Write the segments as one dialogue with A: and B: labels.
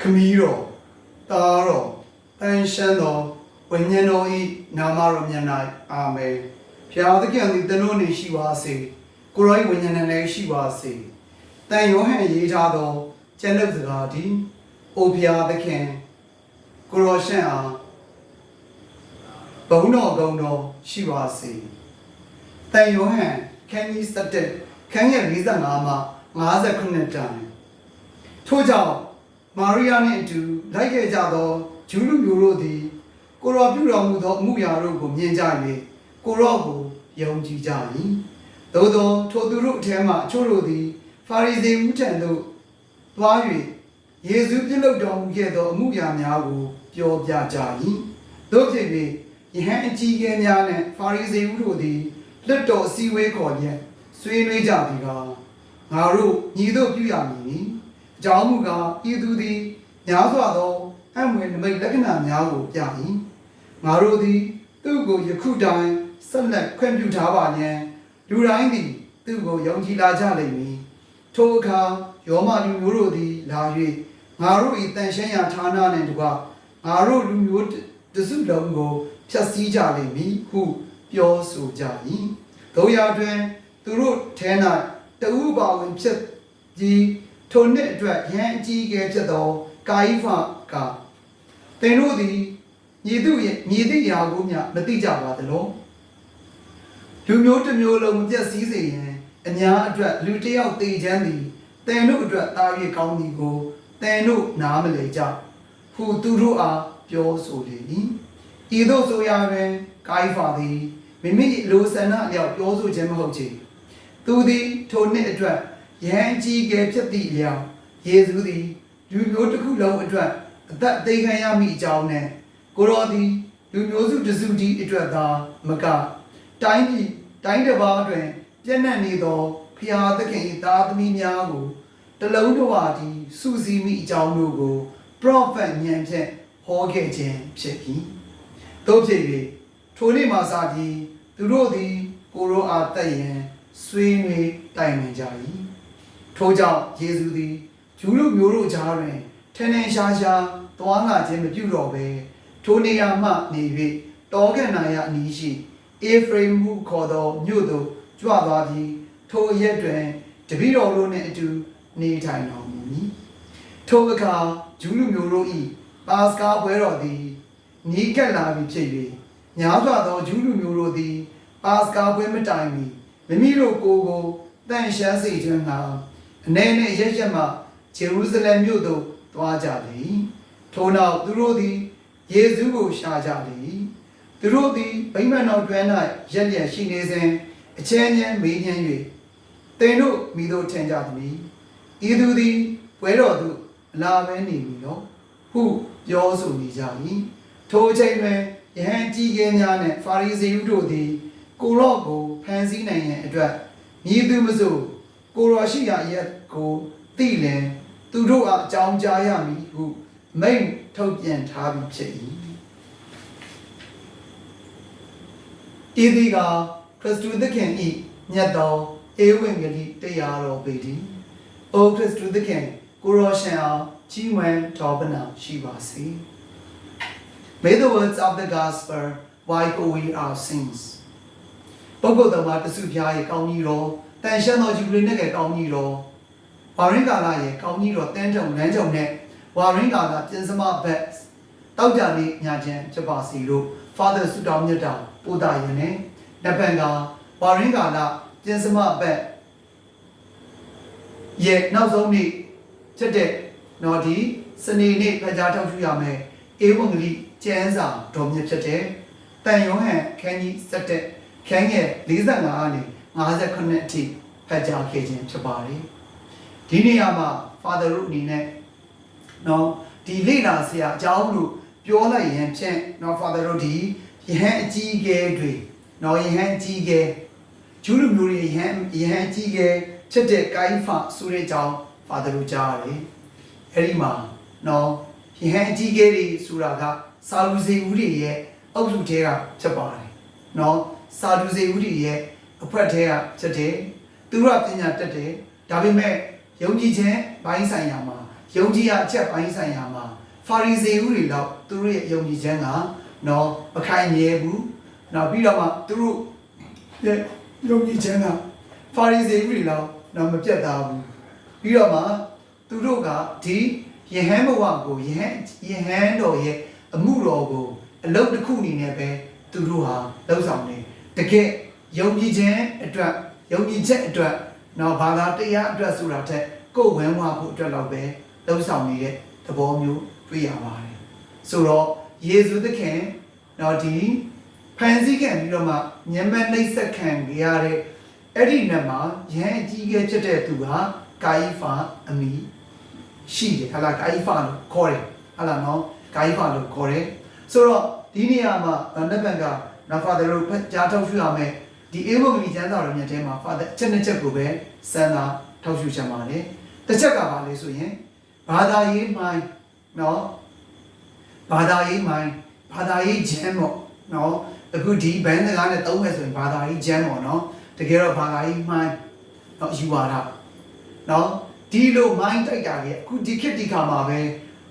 A: ခမီးတော်တာတော်တန်ရှမ်းတော်ဝိညာဉ်တော်ဤနာမတော်မြတ်၌အာမင်ဖျားသခင်သည်တနို့နေရှိပါစေကိုရောဤဝိညာဉ်နဲ့လည်းရှိပါစေတန်ယောဟန်ရေးထားသောကျမ်းစာစကားသည်အိုဖျားသခင်ကိုရောရှန့်အားဘုံတော်ကုံတော်ရှိပါစေတန်ယောဟန်ခန်းကြီး7ခန်းငယ်45မှ59တန်ထို့ကြောင့် မာရိယာနှင့်အတူလိုက်ခဲ့ကြသောဂျူးလူမျိုးတို့သည် ကိုရောပြုတော်မူသောအမှုရာတို့ကိုမြင်ကြ၍ကိုရောကိုယုံကြည်ကြ၏သို့သောထိုသူတို့အထက်မှအချို့တို့သည် ဖာရိဇေဦးထံသို့သွား၍ယေရှုပြုလုပ်တော်မူခဲ့သောအမှုရာများကိုပြောပြကြ၏တို့ဖြစ်၍ယဟန်အကြီးအကဲများနှင့်ဖာရိဇေဦးတို့သည်လက်တော်အစည်းအဝေးခေါ်ရက်ဆွေးနွေးကြသည်ကားငါတို့ညီတို့ပြုရမည်နီ အကြောင်းမူကားဤသူသည်များစွာသောအံ့ဝင်နမိတ်လက္ခဏာများကိုပြ၏ငါတို့သည် သူ့ကိုယခုတိုင်ဆက်လက်ခွင့်ပြုထားပါညံလူတိုင်းသည် သူ့ကိုယုံကြည်လာကြလိမ့်မည်ထိုအခါယောမလူမျိုးတို့သည်လာ၍ငါတို့၏တန်ရှင်းရာဌာနနှင့်တကွငါတို့လူမျိုးတစုလုံးကိုဖျက်ဆီးကြလိမ့်မည်ဟုပြောဆိုကြ၏တို့ရာတွင် သူတို့ထဲ၌တဦးပါဝင်ဖြစ်ကြီး ထိုနှစ်အတွက်ရန်အကြီးအကဲဖြစ်သောကာယိဖကသင်တို့သည်ညီသူရဲ့ညီသည့်ရာကိုမျှမသိကြပါသလောလူမျိုးတစ်မျိုးလုံးမပြတ်စည်းစေရန်အများအတွက်လူတစ်ယောက်တည်ချမ်းသည်သင်တို့အတွက်တာ၍ကောင်းသည်ကိုသင်တို့နားမလည်ကြဟူသူတို့အားပြောဆိုလေ၏ဤသို့ဆိုရတွင်ကာယိဖသည်မိမိလိုဆန္ဒအလျောက်ပြောဆိုခြင်းမဟုတ်ချေသူသည်ထိုနှစ်အတွက် ယဟန်ကြီးကဲဖြစ်သည့်အလျောက်ယေရှုသည်လူမျိုးတစ်ခုလုံးအတွက်အသက်အသေးခံရမိအကြောင်းနဲ့ကိုရောသည်လူမျိုးစုတစုတည်းအတွက်သာမကတိုင်းပြည်တိုင်းတစ်ပါးတွင်ပြည့်နှံ့နေသောဖျားသခင်၏သားသမီးများကိုတလုံးတစ်ဝါတည်းစူးစီးမိအကြောင်းတို့ကို prophet ဉာဏ်ဖြင့်ဟောခဲ့ခြင်းဖြစ်၏တို့ဖြစ်၍ထိုနေ့မှစပြီးသူတို့သည်ကိုရောအားတက်ရန်ဆွေးနွေးတိုင်ပင်ကြ၏ ထို့ကြောင့်ယေရှုသည်ဂျူးလူမျိုးတို့ကြားတွင်ထင်းထင်းရှားရှားသွားလာခြင်းမပြုတော့ဘဲထိုနေရာမှနေ၍တောကနာယအနီးရှိအေဖရိမ်ဟုခေါ်သောမြို့သို့ကြွသွားပြီးထိုအရက်တွင်တပည့်တော်တို့နှင့်အတူနေထိုင်တော်မူမည်ထိုအခါဂျူးလူမျိုးတို့၏ပါစကာပွဲတော်သည်နီးကပ်လာပြီဖြစ်၍ညာစွာသောဂျူးလူမျိုးတို့သည်ပါစကာပွဲမတိုင်မီမိမိတို့ကိုယ်ကိုတန်ရှမ်းစေခြင်းငှာ အနေနဲ့ရက်ရက်မှဂျေရုဆလင်မြို့သို့သွားကြသည်ထို့နောက်သူတို့သည်ယေရှုကိုရှာကြသည်သူတို့သည်ဗိမာန်တော်တွင်၌ရက်ရက်ရှိနေစဉ်အချင်းချင်းမေးမြန်း၍သင်တို့မိတို့ထင်ကြသည်ဤသူသည်ပွဲတော်သို့အလာမဲနေပြီနော်ဟုပြောဆိုနေကြ၏ထိုအချိန်တွင်ယဟန်ကြီးကဲများနှင့်ဖာရိဇေတို့သည်ကိုရော့ကိုဖန်ဆီးနိုင်ရန်အတွက်မြည်သူမဆို ကိုရောရှိရာရက်ကိုသိလင်သူတို့အားအကြောင်းကြားရမည်ဟုမိန့်ထုတ်ပြန်ထားပြီးဖြစ်၏ဤသည်ကခရစ်တုသခင်ဤမြတ်သောဧဝံဂေလိတရားတော်ပေသည်။အိုခရစ်တုသခင်ကိုရောရှင်အောင်ကြီးဝမ်းတော်ပနာရှိပါစေ။ May the words of the gospel wipe away our sins. ပုဂ္ဂိုလ်တော်မှာတစုပြားရဲ့ကောင်းကြီးတော် တန်ရှင်းသောယူရင်းနဲ့ကောင်းကြီးတော်ဝါရင်းကာလရဲ့ကောင်းကြီးတော်တန်းထုံလမ်းကြုံနဲ့ဝါရင်းကာလပြင်စမဘက်တောက်ကြလေးညာခြင်းဖြစ်ပါစေလို့ Father ဆုတောင်းမြတ်တာပို့တာရင်နဲ့လက်ပံကဝါရင်းကာလပြင်စမဘက်ရဲ့နောက်ဆုံးနေ့ဖြစ်တဲ့နော်ဒီစနေနေ့ဖကြားထောက်ထူရမယ်ဧဝံဂေလိကျမ်းစာတော်မြတ်ဖြစ်တဲ့တန်ယောဟန်ခန်းကြီး7ခန်းငယ်45ကနေ 58အထိဖတ်ကြားခဲ့ခြင်းဖြစ်ပါတယ်ဒီနေရာမှာ Father တို့အနေနဲ့နော်ဒီလေ့လာဆရာအကြောင်းလို့ပြောလိုက်ရင်ဖြင့်နော် Father တို့ဒီယဟန်အကြီးအကဲတွေနော်ယဟန်အကြီးအကဲဂျူးလူမျိုးတွေယဟန်ယဟန်အကြီးအကဲဖြစ်တဲ့ကိုင်းဖာဆိုတဲ့အကြောင်း Father တို့ကြားရတယ်အဲ့ဒီမှာနော်ယဟန်အကြီးအကဲတွေဆိုတာကစာလူစေဦးတွေရဲ့အုပ်စုထဲကဖြစ်ပါတယ်နော်စာလူစေဦးတွေရဲ့ အဖွဲ့ထဲကဖြစ်တယ်သူတို့ကပညာတတ်တယ်ဒါပေမဲ့ယုံကြည်ခြင်းဘိုင်းဆိုင်ရာမှာယုံကြည်ရအချက်ပိုင်းဆိုင်ရာမှာဖာရီဇေဦးတွေတော့သူတို့ရဲ့ယုံကြည်ခြင်းကနော်မခိုင်မြဲဘူးနောက်ပြီးတော့မှသူတို့ရဲ့ယုံကြည်ခြင်းကဖာရီဇေဦးတွေတော့နော်မပြတ်သားဘူးပြီးတော့မှသူတို့ကဒီယဟန်ဘဝကိုယဟန်ယဟန်တော်ရဲ့အမှုတော်ကိုအလုပ်တစ်ခုအနေနဲ့ပဲသူတို့ဟာလှုပ်ဆောင်နေတကယ် ယုံကြည်ခြင်းအတွက်ယုံကြည်ချက်အတွက်နော်ဘာသာတရားအတွက်ဆိုတာထက်ကိုယ်ဝန်းဝါဖို့အတွက်တော့ပဲလှုပ်ဆောင်နေတဲ့သဘောမျိုးတွေ့ရပါတယ်ဆိုတော့ယေရှုသခင်နော်ဒီဖန်ဆီးခံပြီးတော့မှညံမနှိပ်စက်ခံရတဲ့အဲ့ဒီနေ့မှာယဟန်အကြီးအကဲဖြစ်တဲ့သူကကာယိဖာအမီရှိတယ်ဟာလာကာယိဖာလို့ခေါ်တယ်ဟာလာနော်ကာယိဖာလို့ခေါ်တယ်ဆိုတော့ဒီနေရာမှာနတ်ဘန်ကနာဖာတယ်တို့ဖတ်ကြားထုတ်ရှုရမယ် ဒီအေဘုံကြီးကျမ်းစာတော်မြတ်ထဲမှာဖာတယ်ချက်နှစ်ချက်ကိုပဲစံသာထုတ်ရှုချင်ပါတယ်တစ်ချက်ကပါလေဆိုရင်ဘာသာရေးမိုင်းနော်ဘာသာရေးမိုင်းဘာသာရေးဂျမ်းပေါ့နော်အခုဒီဘန်းစကားနဲ့သုံးမယ်ဆိုရင်ဘာသာရေးဂျမ်းပေါ့နော်တကယ်တော့ဘာသာရေးမိုင်းတော့ယူပါတာနော်ဒီလိုမိုင်းတိုက်တာကြီးအခုဒီခေတ်ဒီခါမှာပဲ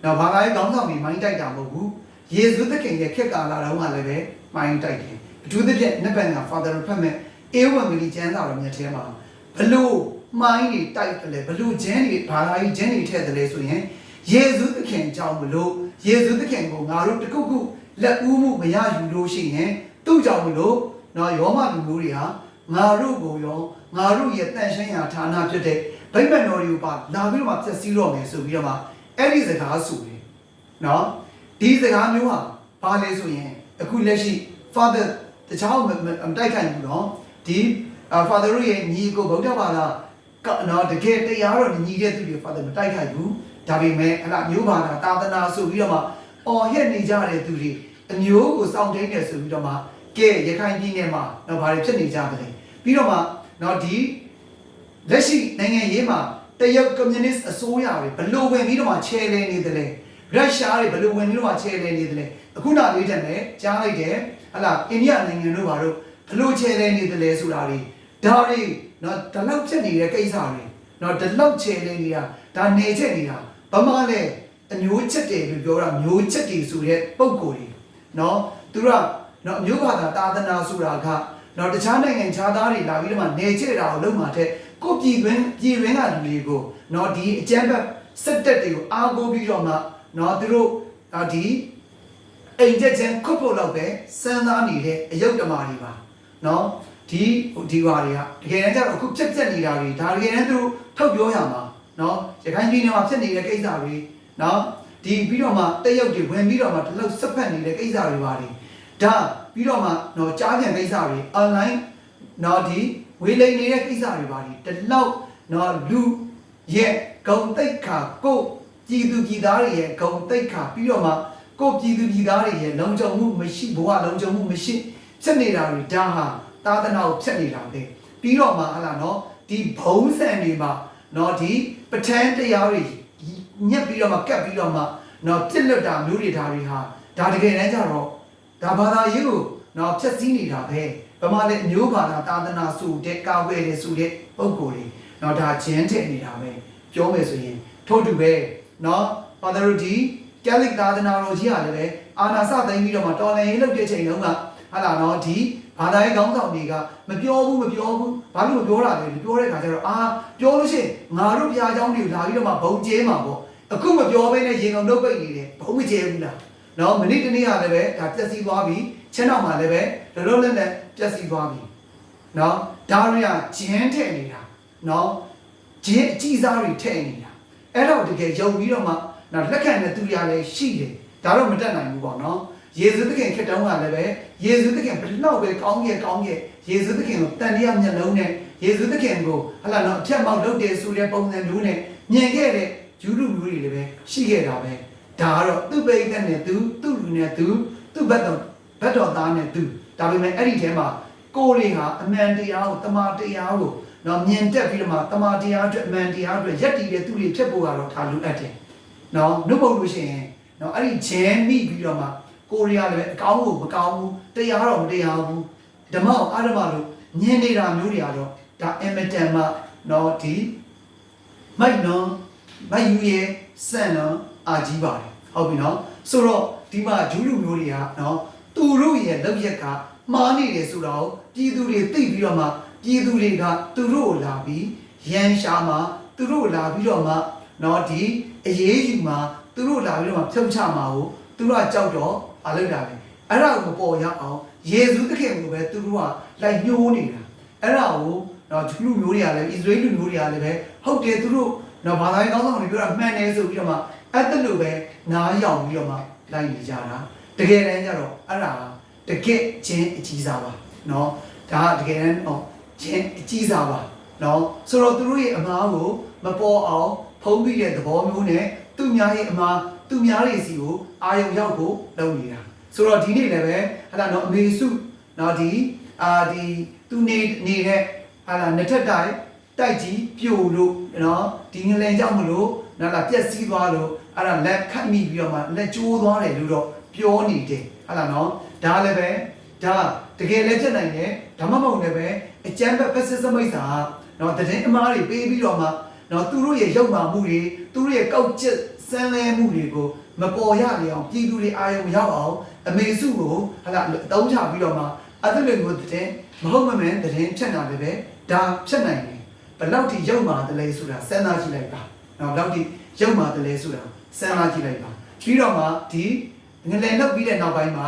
A: နော်ဘာသာရေးကောင်းဆောင်တွေမိုင်းတိုက်တာမဟုတ်ဘူးယေရှုသခင်ရဲ့ခေတ်ကာလတုန်းကလည်းပဲမိုင်းတိုက်တယ် အထူးသဖြင့်နှစ်ပတ်က Father ဖတ်မဲ့အေဝံဂေလိကျမ်းစာတော်မြတ်ထဲမှာဘလို့မိုင်းတွေတိုက်တယ်လဲဘလို့ဂျင်းတွေဘာသာရေးဂျင်းတွေထည့်တယ်လဲဆိုရင်ယေရှုသခင်ကြောင့်မလို့ယေရှုသခင်ကိုငါတို့တခုခုလက်ဦးမှုမရယူလို့ရှိရင်သူ့ကြောင့်မလို့နော်ယောမလူမျိုးတွေဟာငါတို့ကိုရောငါတို့ရဲ့တန်ရှင်းရာဌာနဖြစ်တဲ့ဗိမ္မာန်တော်တွေကိုပါလာပြီးတော့မှပြည့်စည်တော့မယ်ဆိုပြီးတော့မှအဲ့ဒီစကားဆိုတယ်နော်ဒီစကားမျိုးဟာဘာလဲဆိုရင်အခုလက်ရှိ father တခြားမတိုက်ခိုက်ဘူးနော်ဒီ father ရဲ့ညီကိုဗုဒ္ဓဘာသာကနော်တကယ်တရားတော်ညီတဲ့သူတွေ father မတိုက်ခိုက်ဘူးဒါပေမဲ့ဟလာမျိုးဘာသာသာသနာဆိုပြီးတော့မှအော်ဟက်နေကြတဲ့သူတွေအမျိုးကိုစောင့်တိန်တယ်ဆိုပြီးတော့မှကဲရခိုင်ပြည်နယ်မှာတော့ဘာတွေဖြစ်နေကြသလဲပြီးတော့မှနော်ဒီလက်ရှိနိုင်ငံရေးမှာတရုတ်ကွန်မြူနစ်အစိုးရတွေဘလို့ဝင်ပြီးတော့မှချဲလဲနေတယ်လဲရုရှားတွေဘလို့ဝင်ပြီးတော့မှချဲလဲနေတယ်လဲအခုနောက်လေးတက်မယ်ကြားလိုက်တယ် ဟလာအိန္ဒိယနိုင်ငံတို့ဘာလို့ဘလို့ချဲလဲနေတယ်လဲဆိုတာတွေဒါတွေနော်ဒီလောက်ဖြစ်နေတဲ့ကိစ္စတွေနော်ဒီလောက်ချဲလဲနေတာဒါနေချက်နေတာဘာမှလည်းအမျိုးချက်တယ်လို့ပြောတာမျိုးချက်တယ်ဆိုတဲ့ပုံကိုယ်တွေနော်သူကနော်အမျိုးဘာသာသာသနာဆိုတာကနော်တခြားနိုင်ငံခြားသားတွေလာပြီးတော့မှနေချက်တာကိုလုံးမှာတဲ့ကိုပြည်တွင်းပြည်တွင်းကလူတွေကိုနော်ဒီအကြမ်းဖက်စက်တက်တွေကိုအားကိုးပြီးတော့မှနော်သူတို့ဒီ အိမ်ချက်ချင်းခုတ်ဖို့လောက်ပဲစမ်းသားနေတဲ့အယုတ်တမာတွေပါနော်ဒီဒီဟာတွေကတကယ်တမ်းကျတော့အခုပြက်ပြက်နေတာတွေဒါတကယ်တမ်းသူတို့ထုတ်ပြောရမှာနော်ရခိုင်ပြည်နယ်မှာဖြစ်နေတဲ့ကိစ္စတွေနော်ဒီပြီးတော့မှတက်ရုပ်တွေဝင်ပြီးတော့မှဒီလောက်စက်ဖက်နေတဲ့ကိစ္စတွေပါတွေဒါပြီးတော့မှနော်ကြားပြန်ကိစ္စတွေ online နော်ဒီဝေလိန်နေတဲ့ကိစ္စတွေပါတွေဒီလောက်နော်လူရဲ့ဂုံတိတ်ခါကိုပြည်သူပြည်သားတွေရဲ့ဂုံတိတ်ခါပြီးတော့မှ ကိုပြည်သူပြည်သားတွေရဲ့လုံခြုံမှုမရှိဘဝလုံခြုံမှုမရှိဖြစ်နေတာတွေဒါဟာသာသနာကိုဖြတ်နေတာပဲပြီးတော့မှဟလာနော်ဒီဘုံစံတွေမှာနော်ဒီပဋ္ဌာန်းတရားတွေညက်ပြီးတော့မှကတ်ပြီးတော့မှနော်ပြစ်လွတ်တာမျိုးတွေဒါတွေဟာဒါတကယ်တမ်းကျတော့ဒါဘာသာရေးကိုနော်ဖြတ်စည်းနေတာပဲဗမာလည်းအမျိုးဘာသာသာသနာဆိုတဲ့ကာဝယ်တယ်ဆိုတဲ့ပုံကိုယ်တွေနော်ဒါဂျင်းထည့်နေတာပဲပြောမယ်ဆိုရင်ထို့တူပဲနော်ဘာသာတို့ဒီ ကယ်လစ်သာသနာတော်ကြီးဟာလည်းအာနာစသိမ်းပြီးတော့မှတော်လန်ရေးလုပ်တဲ့ချိန်တုန်းကဟာလာနော်ဒီဘာသာရေးခေါင်းဆောင်တွေကမပြောဘူးမပြောဘူးဘာလို့မပြောတာလဲပြောတဲ့ခါကျတော့အာပြောလို့ရှိရင်ငါတို့ဘုရားကျောင်းတွေလာပြီးတော့မှဘုံကျဲမှာပေါ့အခုမပြောဘဲနဲ့ရေကုန်လုပ်ပိတ်နေတယ်ဘုံမကျဲဘူးလားနော်မနေ့တနေ့ကလည်းပဲဒါပျက်စီးသွားပြီချက်နောက်မှာလည်းပဲဒလုံးလက်နဲ့ပျက်စီးသွားပြီနော်ဒါတွေကဂျင်းထည့်နေတာနော်ဂျင်းအကြီးစားတွေထည့်နေတာအဲ့တော့တကယ်ယုံပြီးတော့မှ နော်လက်ခံတဲ့သူရလည်းရှိတယ်ဒါတော့မတက်နိုင်ဘူးပေါ့နော်ယေရှုသခင်ခက်တုံးကလည်းပဲယေရှုသခင်ဘယ်လောက်ပဲကောင်းရဲ့ကောင်းရဲ့ယေရှုသခင်ကိုတန်တရားမျက်လုံးနဲ့ယေရှုသခင်ကိုဟလာနော်အဖြတ်မောက်လုပ်တယ်ဆိုတဲ့ပုံစံမျိုးနဲ့မြင်ခဲ့တဲ့ဂျူးလူမျိုးတွေလည်းပဲရှိခဲ့တာပဲဒါကတော့သူ့ပိတ်တဲ့နဲ့သူသူ့လူနဲ့သူသူ့ဘက်တော်ဘက်တော်သားနဲ့သူဒါပေမဲ့အဲ့ဒီထဲမှာကိုယ်တွေဟာအမှန်တရားကိုတမာတရားကိုနော်မြင်တက်ပြီးတော့မှတမာတရားအတွက်အမှန်တရားအတွက်ယက်တည်တဲ့သူတွေဖြစ်ဖို့ကတော့ဒါလိုအပ်တယ် နော်နှုတ်ပုတ်လို့ရှိရင်နော်အဲ့ဒီဂျဲမိပြီးတော့မှကိုရီးယားလည်းအကောင်းကိုမကောင်းဘူးတရားတော့မတရားဘူးဓမ္မကိုအဓမ္မလို့ညင်နေတာမျိုးတွေကတော့ဒါအမတန်မှနော်ဒီမိုက်နော်မိုက်ယူရဲ့စံတော်အာကြီးပါတယ်ဟုတ်ပြီနော်ဆိုတော့ဒီမှာဂျူးလူမျိုးတွေကနော်သူတို့ရဲ့လောက်ရက်ကမှားနေတယ်ဆိုတော့ပြည်သူတွေသိပြီးတော့မှပြည်သူတွေကသူတို့ကိုလာပြီးရန်ရှာမှာသူတို့ကိုလာပြီးတော့မှ နော်ဒီအရေးယူမှာသူတို့လာပြီးတော့မှဖြုတ်ချမှာကိုသူတို့ကကြောက်တော့မလုပ်တာလေအဲ့ဒါကိုမပေါ်ရအောင်ယေရှုသခင်ကိုပဲသူတို့ကလိုက်ညှိုးနေတာအဲ့ဒါကိုနော်ဂျူးလူမျိုးတွေကလည်းဣသရေလလူမျိုးတွေကလည်းပဲဟုတ်တယ်သူတို့နော်ဘာသာရေးကောင်းဆောင်တွေပြောတာမှန်တယ်ဆိုပြီးတော့မှအဲ့ဒါလိုပဲနားယောင်ပြီးတော့မှလိုက်နေကြတာတကယ်တမ်းကျတော့အဲ့ဒါတကယ်ချင်းအကြီးစားပါနော်ဒါကတကယ်တမ်းတော့ချင်းအကြီးစားပါနော်ဆိုတော့သူတို့ရဲ့အမားကိုမပေါ်အောင် ဖုံးပြီးတဲ့သဘောမျိုးနဲ့သူများရဲ့အမားသူများတွေစီကိုအာယုံရောက်ဖို့လုပ်နေတာဆိုတော့ဒီနေ့လည်းပဲဟာလာနော်အမေစုနော်ဒီအာဒီသူနေနေတဲ့ဟာလာနှစ်ထပ်တိုင်တိုက်ကြီးပြို့လို့နော်ဒီငလင်ကြောင့်မလို့နော်လာပြက်စီးသွားလို့အဲ့ဒါလက်ခတ်မိပြီးတော့မှလက်ကျိုးသွားတယ်လို့တော့ပြောနေတယ်ဟာလာနော်ဒါလည်းပဲဒါတကယ်လည်းဖြစ်နိုင်တယ်ဒါမှမဟုတ်လည်းပဲအကျမ်းဘက်ပစ္စည်းစမိတ်စာနော်တည်င်းအမားတွေပေးပြီးတော့မှ နော်သူတို့ရဲ့ရုပ်မာမှုတွေသူတို့ရဲ့ကောက်ကျစ်စမ်းလဲမှုတွေကိုမပေါ်ရလေအောင်ပြည်သူတွေအာရုံရောက်အောင်အမေစုကိုဟာလာအသုံးချပြီးတော့မှအဲ့ဒီလိုမျိုးတဲ့မဟုတ်မမှန်တဲ့ဖြတ်တာလည်းပဲဒါဖြတ်နိုင်တယ်ဘယ်လောက်ထိရုပ်မာတယ်လဲဆိုတာစဉ်းစားကြည့်လိုက်ပါနော်ဘယ်လောက်ထိရုပ်မာတယ်လဲဆိုတာစဉ်းစားကြည့်လိုက်ပါပြီးတော့မှဒီငလည်နှုတ်ပြီးတဲ့နောက်ပိုင်းမှာ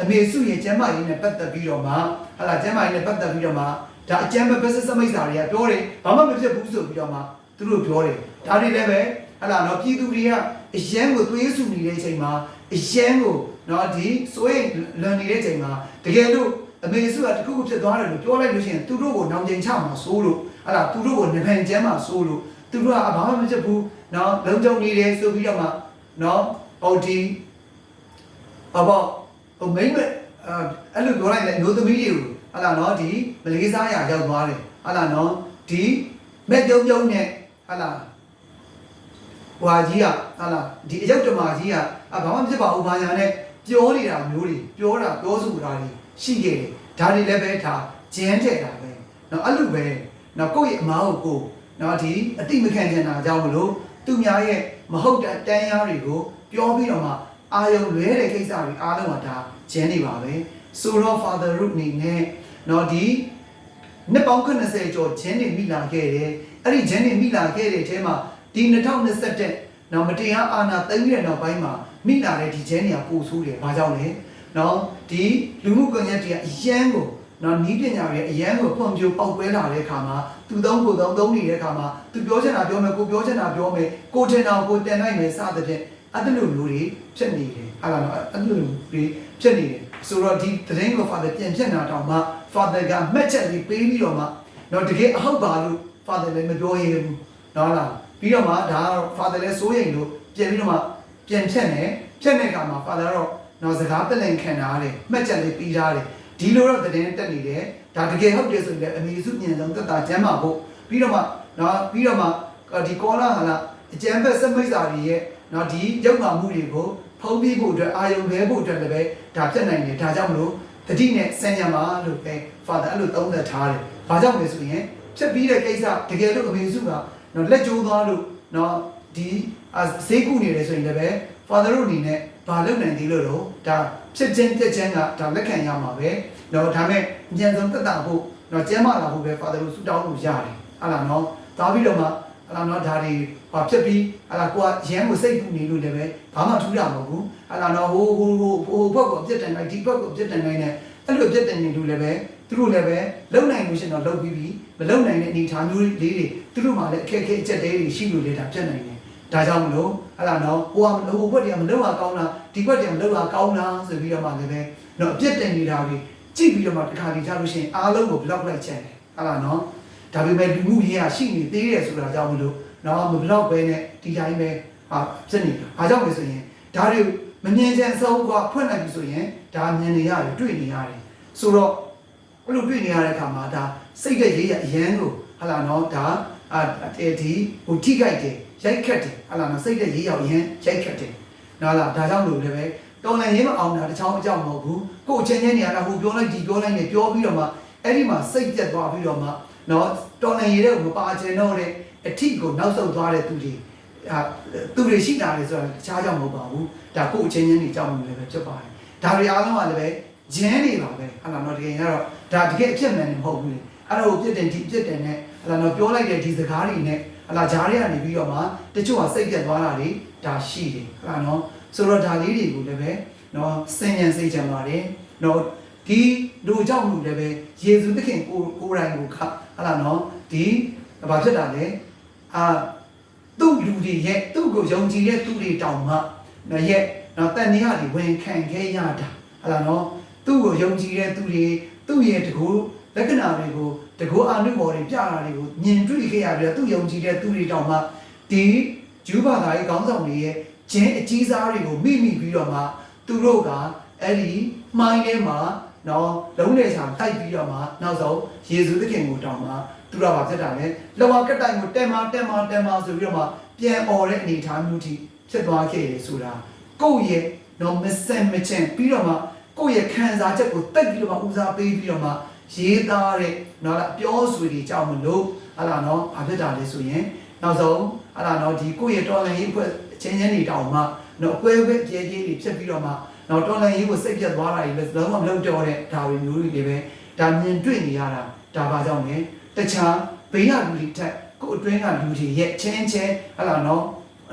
A: အမေစုရဲ့ကျမ်းမာရေးနဲ့ပတ်သက်ပြီးတော့မှဟာလာကျမ်းမာရေးနဲ့ပတ်သက်ပြီးတော့မှဒါအကျမ်းပဲပစ္စည်းစမိတ်စာတွေကပြောတယ်ဘာမှမဖြစ်ဘူးဆိုပြီးတော့မှ သူတို့ပြောတယ်ဒါတွေလည်းပဲဟာလာနော်ပြည်သူတွေကအရန်ကိုသွေးဆူနေတဲ့အချိန်မှာအရန်ကိုနော်ဒီစိုးရိမ်လွန်နေတဲ့အချိန်မှာတကယ်လို့အမေစုကတခုခုဖြစ်သွားတယ်လို့ပြောလိုက်လို့ရှိရင်သူတို့ကိုနောင်ကျင်ချမှာစိုးလို့ဟာလာသူတို့ကိုနှဖန်ကျမ်းမှာစိုးလို့သူတို့ကဘာမှမဖြစ်ဘူးနော်လုံခြုံနေတယ်ဆိုပြီးတော့မှနော်ဟိုဒီအဘောဟိုမိမ့်မဲ့အဲ့လိုပြောလိုက်တဲ့မျိုးသမီးတွေကိုဟာလာနော်ဒီမလေးစားရရောက်သွားတယ်ဟာလာနော်ဒီမဲ့ပြုံးပြုံးနဲ့ ဟာလာဟွာကြီးကဟာလာဒီအယုတ်တမာကြီးကအာဘာမှမဖြစ်ပါဘူးဘာညာနဲ့ပြောနေတာမျိုးတွေပြောတာပြောဆိုတာတွေရှိခဲ့တယ်ဒါတွေလည်းပဲဒါကျန်းတဲ့တာပဲเนาะအဲ့လိုပဲเนาะကိုယ့်ရဲ့အမားကိုကိုเนาะဒီအတိမခံချင်တာကြောင့်မလို့သူများရဲ့မဟုတ်တဲ့တန်းရားတွေကိုပြောပြီးတော့မှအာယုံလွဲတဲ့ကိစ္စတွေအားလုံးကဒါကျန်းနေပါပဲဆိုတော့ father root နေနဲ့เนาะဒီနှစ်ပေါင်း90ကျော်ဂျင်းနေမိလာခဲ့တယ် အဲ့ဒီဂျင်းနေမိလာခဲ့တဲ့အထဲမှာဒီ2021နော်မတရားအာဏာသိမ်းပြီးတဲ့နောက်ပိုင်းမှာမိလာတဲ့ဒီဂျင်းတွေကပို့ဆိုးတယ်ဘာကြောင့်လဲနော်ဒီလူမှုကွန်ရက်တွေကအရန်ကိုနော်နီးပညာတွေအရန်ကိုဖွံ့ဖြိုးပေါက်ပွဲလာတဲ့အခါမှာသူသုံးကိုသုံးသုံးနေတဲ့အခါမှာသူပြောချင်တာပြောမယ်ကိုပြောချင်တာပြောမယ်ကိုထင်တာကိုတင်နိုင်မယ်စသဖြင့်အဲ့ဒီလိုမျိုးတွေဖြစ်နေတယ်ဟာလားနော်အဲ့ဒီလိုတွေဖြစ်နေတယ်ဆိုတော့ဒီသတင်းကို father ပြန်ဖြစ်လာတော့မှ father ကမှတ်ချက်လေးပေးပြီးတော့မှတော့တကယ်အဟုတ်ပါလို့ father လည်းမပြောရဘူးနော်လားပြီးတော့မှဒါကတော့ father လည်းစိုးရိမ်လို့ပြန်ပြီးတော့မှပြန်ဖြတ်နေဖြတ်တဲ့အခါမှာ father တော့နော်စကားပြလင်ခံထားတယ်မှတ်ချက်လေးပြီးထားတယ်ဒီလိုတော့သတင်းတက်နေတယ်ဒါတကယ်ဟုတ်တယ်ဆိုရင်လည်းအမေစုညံဆုံးသက်တာကျမ်းပါဖို့ပြီးတော့မှနော်ပြီးတော့မှဒီကောလာဟာလားအကျမ်းဖက်စမိတ်စာတွေရဲ့နော်ဒီရုပ်မာမှုတွေကိုဖုံးပြီးဖို့အတွက်အာယုံလဲဖို့အတွက်လည်းပဲဒါပြတ်နိုင်တယ်ဒါကြောင့်မလို့တတိနဲ့စံညံပါလို့ပဲ father အဲ့လိုသုံးသပ်ထားတယ်။ဘာကြောင့်လဲဆိုရင် ဖြစ်ပြီးတဲ့ကိစ္စတကယ်လို့အမေစုကနော်လက်ကျိုးသွားလို့နော်ဒီဈေးကူနေတယ်ဆိုရင်လည်းပဲ father တို့အနေနဲ့ဘာလုပ်နိုင်သေးလို့တော့ဒါဖြစ်ချင်းပြက်ချင်းကဒါလက်ခံရမှာပဲ။နော်ဒါမဲ့အញ្ញံဆုံးတက်တာဖို့နော်ကျမ်းမာလာဖို့ပဲ father တို့ဆူတောင်းလို့ရတယ်။ဟာလားနော်။ဒါပြီးတော့မှဟာလားနော်ဒါတွေဟာဖြစ်ပြီးဟာလားကိုကရမ်းကိုစိတ်ပူနေလို့လည်းပဲဘာမှထူးတာမဟုတ်ဘူး။ဟာလားနော်ဟိုဟိုဟိုဟိုဘက်ကိုအပြစ်တင်လိုက်ဒီဘက်ကိုအပြစ်တင်လိုက်နဲ့အဲ့လိုအပြစ်တင်နေလို့လည်းပဲ သူတို့လည်းပဲလုံနိုင်လို့ရှင်တော့လုံပြီးပြီမလုံနိုင်တဲ့အနေအထားမျိုးလေးတွေသူတို့မှလည်းအခက်အခဲအချက်တဲတွေရှိလို့လေဒါပြတ်နိုင်တယ်ဒါကြောင့်မလို့အဲ့ဒါတော့ဟိုကဟိုဘက်တည်းကမလုံအောင်ကောင်းလားဒီဘက်တည်းကမလုံအောင်ကောင်းလားဆိုပြီးတော့မှလည်းပဲတော့အပြစ်တင်နေတာတွေကြည့်ပြီးတော့မှတစ်ခါတည်းကြလို့ရှိရင်အားလုံးကို block လိုက်ချင်တယ်ဟုတ်လားနော်ဒါပေမဲ့လူမှုရေးရရှိနေသေးတယ်ဆိုတာကြောင့်မလို့တော့မ block ပဲနဲ့ဒီတိုင်းပဲဟာဖြစ်နေတာဘာကြောင့်လဲဆိုရင်ဒါတွေမမြင်ချင်အဆုံးကဖွင့်လိုက်ပြီဆိုရင်ဒါမြင်နေရတယ်တွေ့နေရတယ်ဆိုတော့ အဲ့လိုတွေ့နေရတဲ့အခါမှာဒါစိတ်ရဲ့ရေးရအရန်ကိုဟာလာနော်ဒါအာဒီဟိုထိခိုက်တယ်ရိုက်ခတ်တယ်ဟာလာနော်စိတ်ရဲ့ရေးရအရန်ရိုက်ခတ်တယ်နော်လားဒါကြောင့်လို့လည်းပဲတော်လည်းရင်းမအောင်တာတချောင်းအကြောင်းမဟုတ်ဘူးကိုယ်ချင်းချင်းနေရတာဟိုပြောလိုက်ဒီပြောလိုက်နေပြောပြီးတော့မှအဲ့ဒီမှာစိတ်ပြတ်သွားပြီးတော့မှနော်တော်လည်းရတဲ့ကိုမပါချင်တော့တဲ့အထီကိုနောက်ဆုတ်သွားတဲ့သူတွေဒါသူတွေရှိလာတယ်ဆိုတာတခြားကြောင့်မဟုတ်ပါဘူးဒါကိုယ့်အချင်းချင်းတွေကြောင့်လည်းပဲဖြစ်ပါတယ်ဒါတွေအားလုံးကလည်းပဲ ဂျင်းနေပါပဲဟာလာတော့တကယ်ကတော့ဒါတကယ်အဖြစ်မှန်နေမဟုတ်ဘူးလေအဲ့တော့ပြစ်တယ်ဒီပြစ်တယ်နဲ့ဟာလာတော့ပြောလိုက်တဲ့ဒီစကားတွေနဲ့ဟာလာဂျားတွေကနေပြီးတော့မှတချို့ကစိတ်ပြတ်သွားတာတွေဒါရှိတယ်ဟာလာနော်ဆိုတော့ဒါလေးတွေကိုလည်းပဲနော်စင်ញံစိတ်ချမ်းပါတယ်နော်ဒီလူကြောင့်လူလည်းပဲယေရှုသခင်ကိုကိုယ်တိုင်ကိုခဟာလာနော်ဒီဘာဖြစ်တာလဲအာသူ့လူတွေရဲ့သူ့ကိုယုံကြည်တဲ့သူတွေတောင်မှမရဲ့နော်တန်နေရတွေဝင်ခံခဲ့ရတာဟလာနော် သူ့ကိုယုံကြည်တဲ့သူတွေသူ့ရဲ့တကူလက္ခဏာတွေကိုတကူအာနုဘော်တွေပြတာတွေကိုမြင်တွေ့ခဲ့ရပြီးတော့သူ့ယုံကြည်တဲ့သူတွေတောင်မှဒီဂျူးဘာသာရေးခေါင်းဆောင်တွေရဲ့ဂျင်းအကြီးစားတွေကိုမိမိပြီးတော့မှသူတို့ကအဲ့ဒီမှိုင်းထဲမှာနော်လုံးနေချာတိုက်ပြီးတော့မှနောက်ဆုံးယေရှုသခင်ကိုတောင်မှသူတို့ကဘာဖြစ်တာလဲလောကကတိုင်ကိုတဲမာတဲမာတဲမာဆိုပြီးတော့မှပြန်អော်တဲ့အနေအထားမျိုးထိဖြစ်သွားခဲ့တယ်ဆိုတာကိုယ့်ရဲ့နော်မစင်မချင်ပြီးတော့မှ ကိုယ့်ရဲ့ခံစားချက်ကိုတိတ်ပြီးတော့မှဦးစားပေးပြီးတော့မှရေးသားတဲ့နော်လားပြောဆိုတွေကြောင့်မလို့ဟာလာနော်ဘာဖြစ်တာလဲဆိုရင်နောက်ဆုံးဟာလာနော်ဒီကိုယ့်ရဲ့တော်လန်ရေးအဖွဲ့အချင်းချင်းတွေတောင်မှနော်အကွဲအကွဲပြဲပြဲတွေဖြစ်ပြီးတော့မှနော်တော်လန်ရေးကိုစိတ်ပြတ်သွားတာတွေလည်းလုံးဝမလုပ်တော့တဲ့ဒါတွေမျိုးတွေတွေပဲဒါမြင်တွေ့နေရတာဒါပါကြောင့်လေတခြားဘေးရလူတွေထက်ကိုယ်အတွင်းကလူတွေရဲ့ချင်းချင်းဟာလာနော်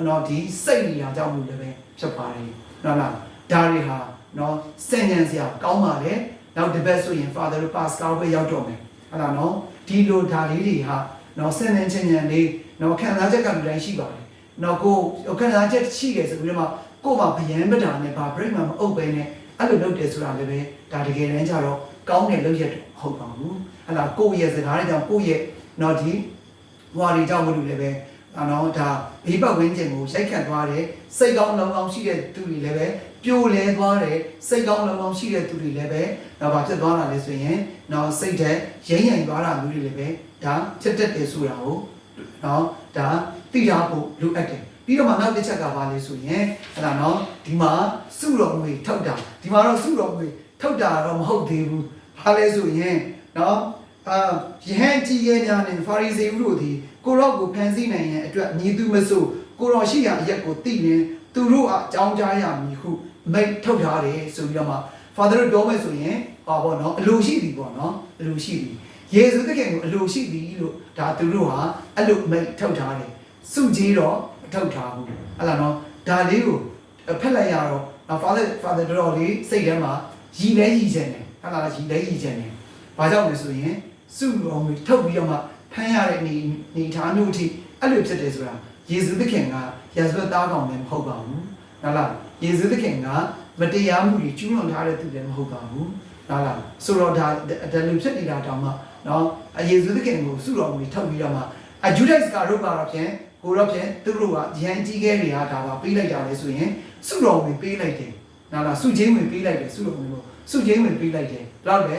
A: နော်ဒီစိတ်နေတာကြောင့်လို့လည်းပဲဖြစ်ပါတယ်နော်လားဒါတွေဟာ နော်စဉ္ညာစရာကောင်းပါလေနောက်တစ်ပတ်ဆိုရင် Father Pascal ပဲရောက်တော့မယ်ဟာလာနော်ဒီလိုဒါလေးတွေဟာနော်စဉ္ညာချင်းညာလေးနော်ခံစားချက်ကလူတိုင်းရှိပါတယ်နော်ကိုခံစားချက်ရှိတယ်ဆိုပြီးတော့မှကို့မှာဗျံပဒါနဲ့ဗာ break မှာမအုပ်ပဲနဲ့အဲ့လိုလုပ်တယ်ဆိုတာလည်းပဲဒါတကယ်တမ်းကျတော့ကောင်းတဲ့လုပ်ရက်တော့ဟုတ်ပါဘူးဟလာကိုယ့်ရဲ့စကားတွေကြောင့်ကိုယ့်ရဲ့နော်ဒီဟွာတွေကြောင့်မလို့လည်းပဲ အနော်ဒါဘေးပတ်ဝန်းကျင်ကိုရိုက်ခတ်သွားတယ်စိတ်ကောင်းလုံအောင်ရှိတဲ့သူတွေလည်းပဲပြိုလဲသွားတယ်စိတ်ကောင်းလုံအောင်ရှိတဲ့သူတွေလည်းပဲတော့ဘာဖြစ်သွားတာလဲဆိုရင်နော်စိတ်တဲ့ရိမ့်ရိမ့်သွားတာမျိုးတွေလည်းပဲဒါဖြစ်တတ်တယ်ဆိုတာကိုနော်ဒါသိရဖို့လိုအပ်တယ်ပြီးတော့မှနောက်တစ်ချက်ကဘာလဲဆိုရင်ဟလာနော်ဒီမှာစုတော်ငွေထုတ်တာဒီမှာတော့စုတော်ငွေထုတ်တာတော့မဟုတ်သေးဘူးဘာလဲဆိုရင်နော်အာယဟန်ကြီးရဲ့များနဲ့ဖာရီဇေဦးတို့သည် ကိုရော့ကိုဖန်ဆီးနိုင်ရန်အတွက်ညီသူမဆိုကိုရော့ရှိရာအရက်ကိုသိရင်သူတို့အကြောင်းကြားရမည်ဟုမိတ်ထုတ်ထားတယ်ဆိုပြီးတော့မှ father တို့ပြောမယ်ဆိုရင်ဟောပေါ့နော်အလိုရှိသည်ပေါ့နော်အလိုရှိသည်ယေရှုသခင်ကိုအလိုရှိသည်လို့ဒါသူတို့ဟာအဲ့လိုမိတ်ထုတ်ထားတယ်စုကြီးတော့မထုတ်ထားဘူးဟဲ့လားနော်ဒါလေးကိုဖက်လိုက်ရတော့နော် father father တော်လေးစိတ်ထဲမှာရည်လဲရည်ချင်တယ်ဟဲ့လားရည်လဲရည်ချင်တယ်ဘာကြောင့်လဲဆိုရင်စုတော်ကိုထုတ်ပြီးတော့မှ ဖမ်းရတဲ့နေနေထားမျိုးအထိအဲ့လိုဖြစ်တယ်ဆိုတာယေရှုသခင်ကရာဇဝတ်သားကောင်လည်းမဟုတ်ပါဘူးဟုတ်လားယေရှုသခင်ကမတရားမှုတွေကျူးလွန်ထားတဲ့သူလည်းမဟုတ်ပါဘူးဟုတ်လားဆိုတော့ဒါဒါလူဖြစ်နေတာတောင်မှနော်ယေရှုသခင်ကိုစုတော်မူထုတ်ပြီးတော့မှအဂျူဒတ်ကတော့ကတော့ဖြင့်ကိုတော့ဖြင့်သူတို့ကရန်ကြီးခဲတွေကဒါပါပေးလိုက်တာလေဆိုရင်စုတော်မူပေးလိုက်တယ်နော်လားစုချင်းဝင်ပေးလိုက်တယ်စုတော်မူလို့စုချင်းဝင်ပေးလိုက်တယ်တော့လေ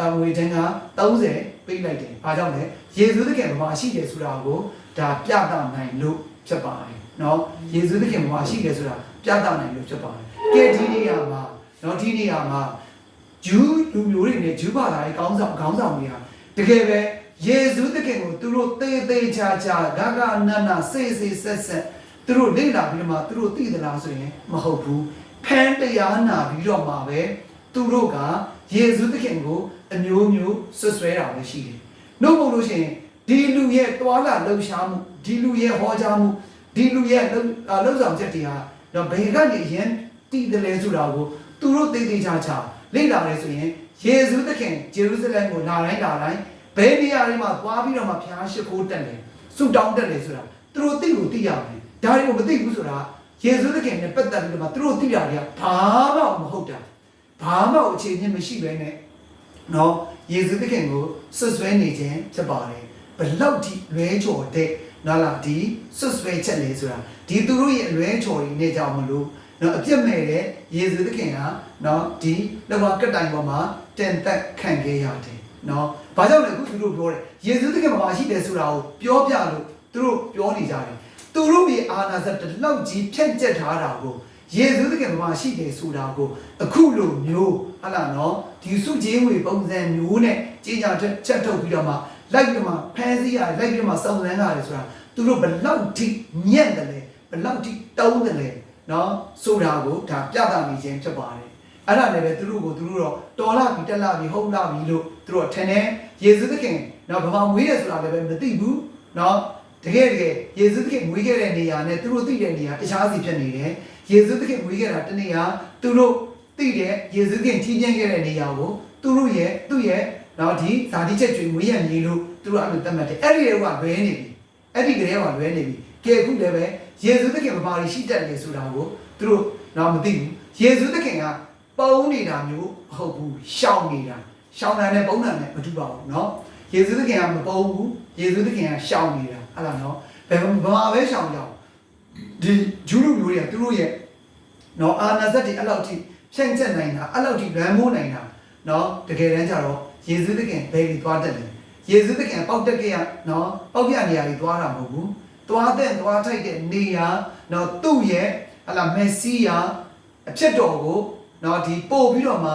A: အငွေတန်းက30 ပေးလိုက်တယ်ဘာကြောင့်လဲယေရှုသခင်ဘာရှိတယ်ဆိုတာကိုဒါပြသနိုင်လို့ဖြစ်ပါတယ်နော်ယေရှုသခင်ဘာရှိတယ်ဆိုတာပြသနိုင်လို့ဖြစ်ပါတယ်ကဲဒီနေရာမှာနော်ဒီနေရာမှာဂျူးလူမျိုးတွေနဲ့ဂျူးဘာသာရေးခေါင်းဆောင်ခေါင်းဆောင်တွေဟာတကယ်ပဲယေရှုသခင်ကိုသူတို့သေသေးချာချာဂဂနနစေစေဆက်ဆက်သူတို့လေ့လာပြီးတော့မှသူတို့သိသလားဆိုရင်မဟုတ်ဘူးဖန်တရားနာပြီးတော့မှပဲသူတို့က ယေရှုသခင်ကိုအမျိုးမျိုးဆွဆွဲတာပဲရှိတယ်။နှုတ်မို့လို့ရှိရင်ဒီလူရဲ့တွာလာလှုပ်ရှားမှုဒီလူရဲ့ဟောကြားမှုဒီလူရဲ့လှုပ်လှုပ်ဆောင်ချက်တွေဟာတော့ဘယ်ကနေအရင်တည်တယ်လဲဆိုတာကိုသူတို့သိသိချာချာလေ့လာတယ်ဆိုရင်ယေရှုသခင်ဂျေရုဆလင်ကိုလာတိုင်းလာတိုင်းဘယ်နေရာတွေမှာသွားပြီးတော့မှဖျားရှိခိုးတက်တယ်ဆုတောင်းတက်တယ်ဆိုတာသူတို့သိကိုသိရမယ်ဒါတွေကိုမသိဘူးဆိုတာယေရှုသခင်နဲ့ပတ်သက်ပြီးတော့မှသူတို့သိတာတွေကဘာမှမဟုတ်တာ ဘာမှအခြေအနေမရှိဘဲနဲ့နော်ယေရှုသခင်ကိုဆွဆွဲနေခြင်းဖြစ်ပါတယ်ဘလောက်ထိလွဲချော်တဲ့နော်လားဒီဆွဆွဲချက်လေဆိုတာဒီသူတို့ရဲ့လွဲချော်တွေနဲ့ကြောင့်မလို့နော်အပြစ်မဲ့တဲ့ယေရှုသခင်ကနော်ဒီလောကကတိုင်ပေါ်မှာတင်သက်ခံခဲ့ရတယ်နော်ဘာကြောင့်လဲအခုသူတို့ပြောတယ်ယေရှုသခင်မှာရှိတယ်ဆိုတာကိုပြောပြလို့သူတို့ပြောနေကြတယ်သူတို့ရဲ့အာနာစက်တလောက်ကြီးဖြန့်ကျက်ထားတာကို ယေရှုသခင်မှာရှိတယ်ဆိုတာကိုအခုလိုမျိုးဟလာနော်ဒီစုချင်းဝေပုံစံမျိုးနဲ့ကြီးညာချက်ထုတ်ပြီးတော့မှလိုက်ပြီးမှဖန်ဆီးရတယ်လိုက်ပြီးမှစုံစမ်းရတယ်ဆိုတာသူတို့ဘလောက်ထိညံ့တယ်လဲဘဘယ်လောက်ထိတုံးတယ်လဲနော်ဆိုတာကိုဒါပြသနေခြင်းဖြစ်ပါတယ်အဲ့ဒါလည်းပဲသူတို့ကိုသူတို့တော့တော်လာပြီတက်လာပြီဟုတ်လာပြီလို့သူတို့ထင်တယ်ယေရှုသခင်နော်ဘာမှမွေးရဆိုတာလည်းပဲမသိဘူးနော်တကယ်တကယ်ယေရှုသခင်မွေးခဲ့တဲ့နေရာနဲ့သူတို့သိတဲ့နေရာတခြားစီဖြစ်နေတယ် ယေရှုသခင်မွေးခဲ့တာတနေရာသူတို့သိတဲ့ယေရှုသခင်ကြီးပြင်းခဲ့တဲ့နေရာကိုသူတို့ရဲ့သူ့ရဲ့နော်ဒီဇာတိချက်ကျွေမွေးရမြေလို့သူတို့အဲ့လိုသတ်မှတ်တယ်အဲ့ဒီတွေကလွဲနေပြီအဲ့ဒီကလေးကလွဲနေပြီကဲအခုလည်းပဲယေရှုသခင်ဘာတွေရှိတတ်လဲဆိုတာကိုသူတို့တော့မသိဘူးယေရှုသခင်ကပုံနေတာမျိုးမဟုတ်ဘူးရှောင်းနေတာရှောင်းတာနဲ့ပုံတာနဲ့မတူပါဘူးเนาะယေရှုသခင်ကမပုံဘူးယေရှုသခင်ကရှောင်းနေတာအဲ့ဒါเนาะဘယ်မှာပဲရှောင်းကြအောင် ဒီဂျူးလူမျိုးတွေကသူတို့ရဲ့နော်အာနာဇက်တွေအဲ့လောက်ထိဖြန့်ကျက်နိုင်တာအဲ့လောက်ထိရန်မိုးနိုင်တာနော်တကယ်တမ်းကျတော့ယေရှုသခင်ဘယ်လိုသွားတတ်လဲယေရှုသခင်ပေါက်တက်ခဲ့ရနော်ပေါက်ပြနေရာတွေသွားတာမဟုတ်ဘူးသွားတဲ့သွားထိုက်တဲ့နေရာနော်သူ့ရဲ့ဟလာမက်ဆီယာအဖြစ်တော်ကိုနော်ဒီပို့ပြီးတော့မှ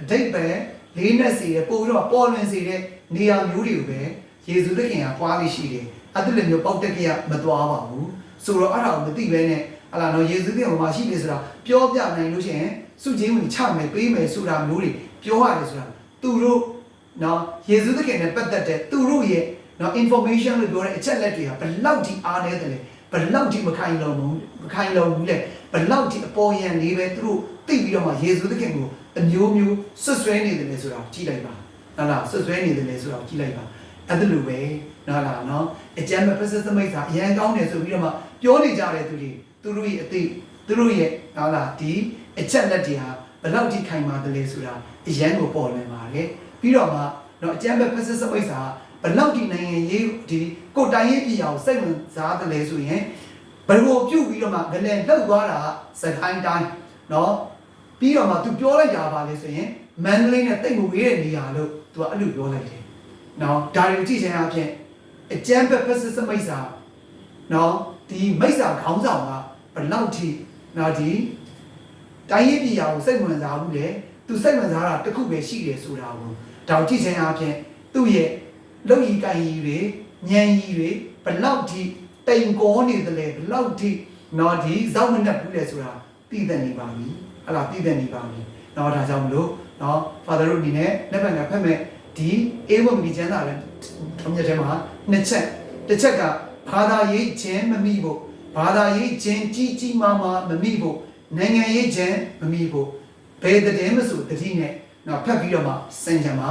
A: အတိတ်ပဲလေးနဲ့စီရပို့ပြီးတော့ပေါ်လွင်စီတဲ့နေရာမျိုးတွေကိုပဲယေရှုသခင်ကပွားလို့ရှိတယ်အဲ့ဒီလိုမျိုးပေါက်တက်ခဲ့ရမသွားပါဘူး ဆိုတော့အဲ့ဒါကိုမသိဘဲနဲ့ဟလာနော်ယေရှုသခင်ဘာမှရှိတယ်ဆိုတာပြောပြနိုင်လို့ရှိရင်စုချင်းဝင်ချမယ်ပေးမယ်ဆိုတာမျိုးတွေပြောရတယ်ဆိုတာသူတို့နော်ယေရှုသခင်နဲ့ပတ်သက်တဲ့သူတို့ရဲ့နော် information လို့ပြောတဲ့အချက်လက်တွေကဘယ်လောက်ထိအားနည်းတယ်လဲဘယ်လောက်ထိမခိုင်လုံဘူးမခိုင်လုံဘူးလဲဘယ်လောက်ထိအပေါ်ယံလေးပဲသူတို့သိပြီးတော့မှယေရှုသခင်ကိုအမျိုးမျိုးဆွတ်ဆွဲနေတယ်လေဆိုတာကြည့်လိုက်ပါဟုတ်လားဆွတ်ဆွဲနေတယ်လေဆိုတာကြည့်လိုက်ပါ အဲ့ဒါလိုပဲနော်လားနော်အကျမ်းမဲ့ process သမိတ်စာအရန်ကောင်းတယ်ဆိုပြီးတော့မှပြောနေကြတဲ့သူတွေသူတို့ရဲ့အသိသူတို့ရဲ့ဟုတ်လားဒီအချက်လက်တွေဟာဘယ်လောက်ထိခိုင်ပါတယ်လဲဆိုတာအရန်ကိုပေါ်လွင်ပါတယ်ပြီးတော့မှနော်အကျမ်းမဲ့ process သမိတ်စာဘယ်လောက်ဒီနိုင်ငံရေးဒီကိုတိုင်းရေးပြည်အောင်စိတ်ဝင်စားတယ်လဲဆိုရင်ဘယ်လိုပြုတ်ပြီးတော့မှငလန်လှုပ်သွားတာစကိုင်းတိုင်းနော်ပြီးတော့မှ तू ပြောလိုက်တာပါလေဆိုရင်မန္တလေးနဲ့တိတ်ငွေတဲ့နေရာလို့ तू ကအဲ့လိုပြောလိုက်တယ် နော်ဒါတွေကြည့်ချင်အဖြစ်အကျမ်းပဲပစ္စစမိတ်စာနော်ဒီမိတ်စာခေါင်းဆောင်ကဘယ်လောက်ထိနော်ဒီတိုင်းရေးပြည်အောင်စိတ်ဝင်စားဘူးလေ तू စိတ်ဝင်စားတာတစ်ခုပဲရှိတယ်ဆိုတာကိုဒါကြည့်ချင်အဖြစ်သူ့ရဲ့လုံရီကိုင်ရီတွေညံရီတွေဘယ်လောက်ထိတိမ်ကောနေတယ်လဲဘယ်လောက်ထိနော်ဒီဇောက်မနဲ့ဘူးလဲဆိုတာသိတဲ့နေပါပြီဟလာသိတဲ့နေပါပြီနော်ဒါကြောင့်မလို့နော် father တို့အနေနဲ့လက်ဖက်ကဖက်မဲ့ ဒီအေဝံမီကျမ်းစာလည်းထုံးမြတ်ထဲမှာနှစ်ချက်တစ်ချက်ကဘာသာရေးခြင်းမမိဖို့ဘာသာရေးခြင်းကြီးကြီးမားမားမမိဖို့နိုင်ငံရေးခြင်းမမိဖို့ဘယ်တည်းမဆိုတတိနဲ့နော်ဖက်ပြီးတော့မှစင်ကြမှာ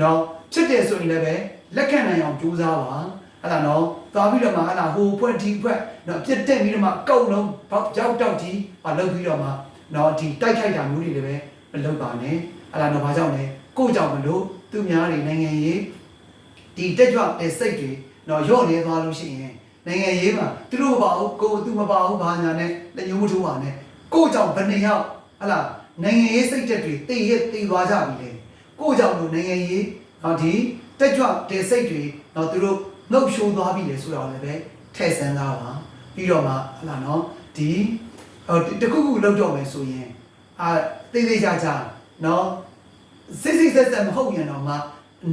A: နော်ဖြစ်တယ်ဆိုရင်လည်းပဲလက်ခံနိုင်အောင်ကြိုးစားပါအဲ့ဒါနော်သွားပြီးတော့မှအဲ့ဒါဟိုဖွဲ့ဒီဖွဲ့နော်ပြစ်တက်ပြီးတော့မှကုတ်လုံးပေါက်ကြောက်တောက်ကြီးဟာလုပ်ပြီးတော့မှနော်ဒီတိုက်ခိုက်တာမျိုးတွေလည်းပဲမလုပ်ပါနဲ့အဲ့ဒါတော့ဘာကြောင့်လဲကို့ကြောင့်မလို့ သူများတွေနိုင်ငံရေးဒီတက်ကြွတဲ့စိတ်တွေနော်ရော့နေသွားလို့ရှိရင်နိုင်ငံရေးမှာသူတို့မပါဘူးကိုယ်သူမပါဘူးဘာညာနဲ့လက်ညှိုးမထိုးပါနဲ့ကို့ကြောင့်ဘယ်နှယောက်ဟလာနိုင်ငံရေးစိတ်တက်တွေတည်ရတည်သွားကြပြီလေကို့ကြောင့်လို့နိုင်ငံရေးဟောဒီတက်ကြွတဲ့စိတ်တွေတော့သူတို့နှုတ်ရှိုးသွားပြီလေဆိုတော့လည်းပဲထည့်ဆန်းသားပါပြီးတော့မှဟလာနော်ဒီဟိုတခုခုလောက်တော့မယ်ဆိုရင်အာတိတ်တိတ်ကြကြနော် စစ်စစ်ဆက်ဆက်မဟုတ်ရင်တော့မှအ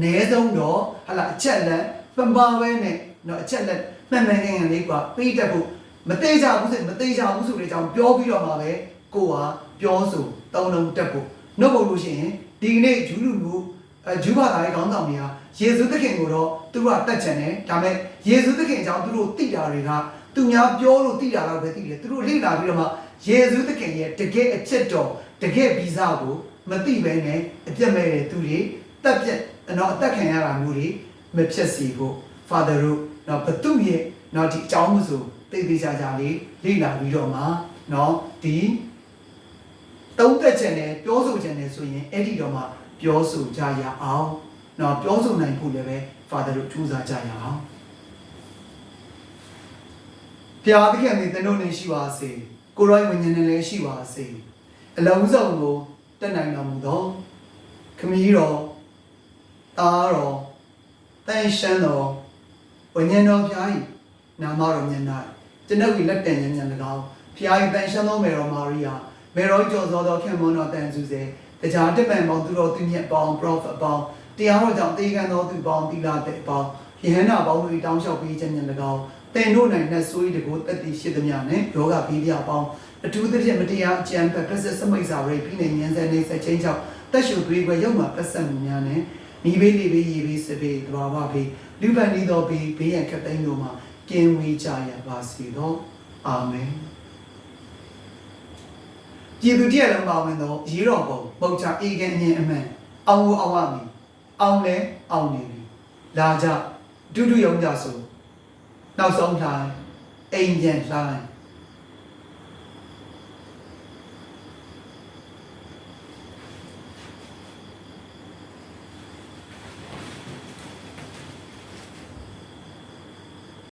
A: ਨੇ ဆုံးတော့ဟာလာအချက်လက်ပံပါပဲနဲ့တော့အချက်လက်မှန်မှန်ကန်ကန်လေးကပေးတတ်ဖို့မသေးကြဘူးဆိုမသေးကြဘူးဆိုတဲ့အကြောင်းပြောပြီးတော့မှပဲကိုကပြောဆိုတုံလုံးတက်ဖို့နှုတ်ပုံလို့ရှိရင်ဒီနေ့ဂျူးလူမျိုးအဂျူးဘာသာရေးခေါင်းဆောင်တွေကယေရှုသခင်ကိုတော့သူတို့ကတတ်ချင်တယ်ဒါပေမဲ့ယေရှုသခင်အကြောင်းသူတို့သိတာတွေကသူများပြောလို့သိတာတော့ပဲသိတယ်သူတို့လေ့လာပြီးတော့မှယေရှုသခင်ရဲ့တကယ်အချက်တော်တကယ်ဗီဇကို မသိဘဲနဲ့အပြစ်မဲ့တဲ့သူတွေတက်ပြက်တော့အသက်ခံရတာမျိုးတွေမဖြစ်စေဖို့ father တို့တော့ဘသူရဲ့တော့ဒီအကြောင်းမဆိုသိသိချာချာလေးလေ့လာပြီးတော့မှတော့ဒီတုံးသက်ခြင်းနဲ့ပြောဆိုခြင်းနဲ့ဆိုရင်အဲ့ဒီတော့မှပြောဆိုကြရအောင်တော့ပြောဆိုနိုင်ဖို့လည်းပဲ father တို့ကြိုးစားကြရအောင်ဖျားသခင်ဒီသင်တို့နဲ့ရှိပါစေကိုရိုင်းဝိညာဉ်နဲ့လည်းရှိပါစေအလုံးစုံကို တက်နိုင်တော်မူသောခမည်းတော်သားတော်တန်ရှမ်းတော်ဝိညာဉ်တော်ဖျား၏နာမတော်မြတ်၌ကျွန်ုပ်၏လက်တန်ဉာဏ်ဉာဏ်၎င်းဖျား၏တန်ရှမ်းသောမေတော်မာရိယာမေတော်ကျော်စောသောခင်မွန်းတော်တန်စုစေတရားတစ်ပံပေါင်းသူတော်သူမြတ်ပေါင်း prophet ပေါင်းတရားတော်ကြောင့်တေခံသောသူပေါင်းသီလတဲ့ပေါင်းယဟန္တာပေါင်းတို့၏တောင်းလျှောက်ပေးခြင်းဉာဏ်၎င်းပတင်တို့နိုင်နဲ့ဆိုးရီတကိုတက်တည်ရှိသမျှနဲ့ယောဂဘီးပြပေါင်း အထူးသဖြင့်မတရားအကြံဖက်ပစ္စစမိတ်စာရိဖိနေဉာဏ်စံနေဆက်ချင်းချောက်တက်ရှုသွေးခွဲရောက်မှာပတ်ဆက်မှုများနဲ့ဤဘေးလေးဘေးရေဘေးစဘေးတဘာဝဘေးလူပန်ဤသောဘေးဘေးရန်ခတ်သိမ်းတို့မှာကင်းဝေးကြရပါစေသောအာမင်ပြည်သူတည်းလုံးပါဝင်သောရေတော်ပုံပုတ်ချအေကန်အင်းအမှန်အောင်ဝအောင်ဝမီအောင်လဲအောင်နေပြီလာကြဒုဒုယုံကြဆိုနောက်ဆုံးလှိုင်းအိမ်ပြန်လှိုင်း